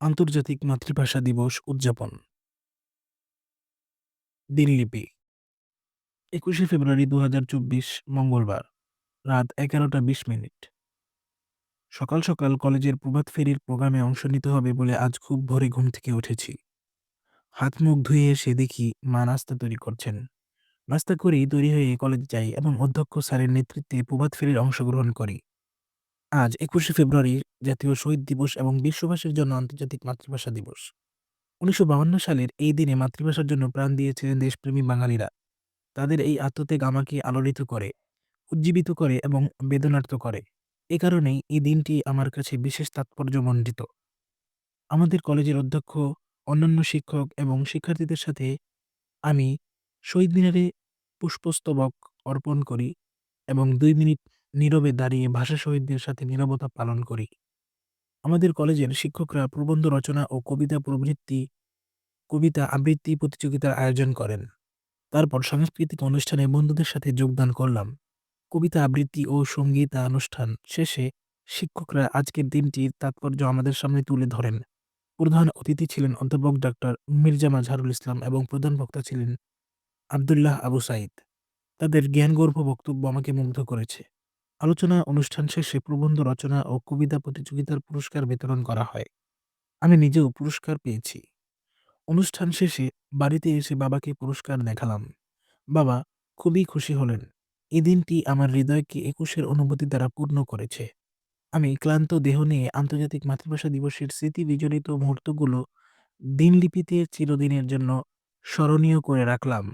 আন্তর্জাতিক মাতৃভাষা দিবস উদযাপন। দিনলিপি, একুশে ফেব্রুয়ারি দু হাজার চব্বিশ, মঙ্গলবার, রাত এগারোটা বিশ মিনিট। সকাল সকাল কলেজের প্রভাত ফেরির প্রোগ্রামে অংশ নিতে হবে বলে আজ খুব ভোরে ঘুম থেকে উঠেছি। হাত মুখ ধুয়ে এসে দেখি মা নাস্তা তৈরি করছেন। নাস্তা করেই তৈরি হয়ে কলেজ যাই এবং অধ্যক্ষ স্যারের নেতৃত্বে প্রভাত ফেরির অংশগ্রহণ করি। আজ একুশে ফেব্রুয়ারি জাতীয় শহীদ দিবস এবং বিশ্ববাসীর জন্য আন্তর্জাতিক মাতৃভাষা দিবস। উনিশশো সালের এই দিনে মাতৃভাষার জন্য প্রাণ দিয়েছিলেন দেশপ্রেমী বাঙালিরা। তাদের এই আত্মত্যাগ আমাকে আলোড়িত করে, উজ্জীবিত করে এবং বেদনার্ত করে। এ কারণেই এই দিনটি আমার কাছে বিশেষ তাৎপর্যমণ্ডিত। আমাদের কলেজের অধ্যক্ষ, অন্যান্য শিক্ষক এবং শিক্ষার্থীদের সাথে আমি শহীদ মিনারে পুষ্পস্তবক অর্পণ করি এবং দুই মিনিট নীরবে দাঁড়িয়ে ভাষা শহীদদের সাথে নীরবতা পালন করি। আমাদের কলেজের শিক্ষকরা প্রবন্ধ রচনা ও কবিতা প্রবৃত্তি কবিতা আবৃত্তি প্রতিযোগিতার আয়োজন করেন। তারপর সাংস্কৃতিক অনুষ্ঠানে বন্ধুদের সাথে যোগদান করলাম। কবিতা আবৃত্তি ও সঙ্গীতানুষ্ঠান শেষে শিক্ষকরা আজকের দিনটির তাৎপর্য আমাদের সামনে তুলে ধরেন। প্রধান অতিথি ছিলেন অধ্যাপক ডাক্তার মির্জা মাজহারুল ইসলাম এবং প্রধান বক্তা ছিলেন আবদুল্লাহ আবু সাইদ। তাদের জ্ঞানগর্ভ বক্তব্য আমাকে মুগ্ধ করেছে। আলোচনা অনুষ্ঠান শেষে প্রবন্ধ রচনা ও কবিতা প্রতিযোগিতার পুরস্কার বিতরণ করা হয়। আমি নিজেও পুরস্কার পেয়েছি। অনুষ্ঠান শেষে বাড়িতে এসে বাবাকে পুরস্কার দেখালাম। বাবা খুবই খুশি হলেন। এই দিনটি আমার হৃদয়কে একুশের অনুভূতি দ্বারা পূর্ণ করেছে। আমি ক্লান্ত দেহ নিয়ে আন্তর্জাতিক মাতৃভাষা দিবসের স্মৃতি বিজড়িত মুহূর্তগুলো দিনলিপিতে চিরদিনের জন্য স্মরণীয় করে রাখলাম।